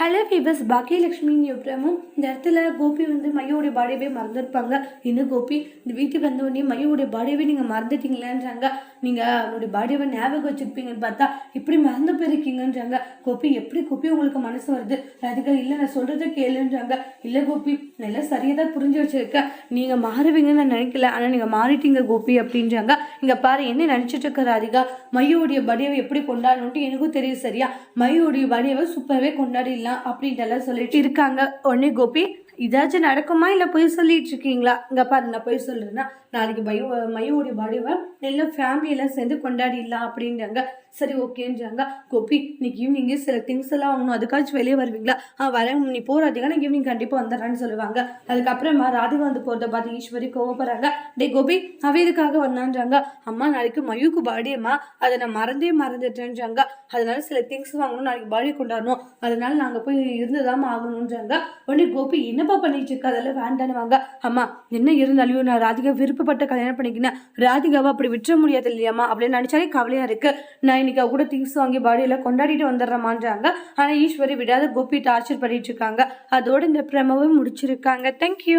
Hello fevers Baakiyalakshmi பிரமும் இந்த இடத்துல கோபி வந்து மையோடைய பாடியவே மறந்துருப்பாங்க. இன்னும் கோபி இந்த வீட்டுக்கு வந்த உடனே மையோடைய பாடியவே நீங்கள் மறந்துட்டீங்களேன்றாங்க. நீங்கள் அவனுடைய பாடியவை ஞாபகம் வச்சுருப்பீங்கன்னு பார்த்தா இப்படி மறந்து போயிருக்கீங்கன்றாங்க. கோபி எப்படி கோபி உங்களுக்கு மனசு வருது? ராதிகா இல்லை நான் சொல்கிறத கேளுன்றாங்க. இல்லை கோபி நல்லா சரியாக தான் புரிஞ்சு வச்சுருக்க நீங்கள் மாறுவீங்கன்னு நான் நினைக்கல ஆனால் நீங்கள் மாறிட்டீங்க கோபி அப்படின்றாங்க. இங்கே பாரு என்ன நினச்சிட்டு இருக்க ராதிகா? மையோடைய பாடியவை எப்படி கொண்டாடணுன்ட்டு எனக்கும் தெரியும் சரியா? மையோடைய பாடியவை சூப்பராகவே கொண்டாடிடலாம் அப்படின்ட்டு எல்லாம் சொல்லிட்டு இருக்காங்க. உடனே கோபி இதாச்சும் நடக்குமா? இல்லை போய் சொல்லிட்டு இருக்கீங்களா இங்கே பாரு நான் போய் சொல்கிறேன்னா நாளைக்கு பயோ மையோடைய பாடியவை எல்லாம் ஃபேமிலியெல்லாம் சேர்ந்து கொண்டாடிடலாம் அப்படின்றாங்க. சரி ஓகேன்றாங்க. கோபி இன்னைக்கு ஈவினிங்கு சில திங்ஸ் எல்லாம் வாங்கணும். அதுக்காச்சும் வெளியே வருவீங்களா? ஆ வரேன். நீ போ நான் ஈவினிங் கண்டிப்பாக வந்துடுறேன்னு சொல்லுவாங்க. அதுக்கப்புறமா ராதிகா வந்து போகிறத பார்த்து ஈஸ்வரி கோவப்படுறாங்க. டே கோபி அவ இதுக்காக வந்தான்றாங்க? அம்மா நாளைக்கு மயூக்கு பாடியம்மா அதை நான் மறந்தே மறந்துட்டேன்றாங்க. அதனால சில திங்ஸ் வாங்கணும். நாளைக்கு பாடி கொண்டாடணும். அதனால நாங்கள் போய் இருந்துதாம்மா ஆகணுன்றாங்க உடனே கோபி என்னப்பா பண்ணிட்டு இருக்க? அதெல்லாம் வேண்டானுவாங்க அம்மா என்ன இருந்தாலும் நான் ராதிகா விருப்பப்பட்ட கல்யாணம் பண்ணிக்கினேன் ராதிகாவை அப்படி விட்டுற முடியாது இல்லையாம்மா அப்படின்னு நினச்சாலே கவலையாக இருக்கு. நான் இன்னைக்கு அவ கூட திங்ஸ் வாங்கி பாடியெல்லாம் கொண்டாடிட்டு வந்துடுறமான்றாங்க ஆனால் ஈஸ்வரி விடாத கோபி டார்ச்சர் பண்ணிட்டு இருக்காங்க. அதோட இந்த பிரமவை முடிச்சிருக்காங்க. தேங்க்யூ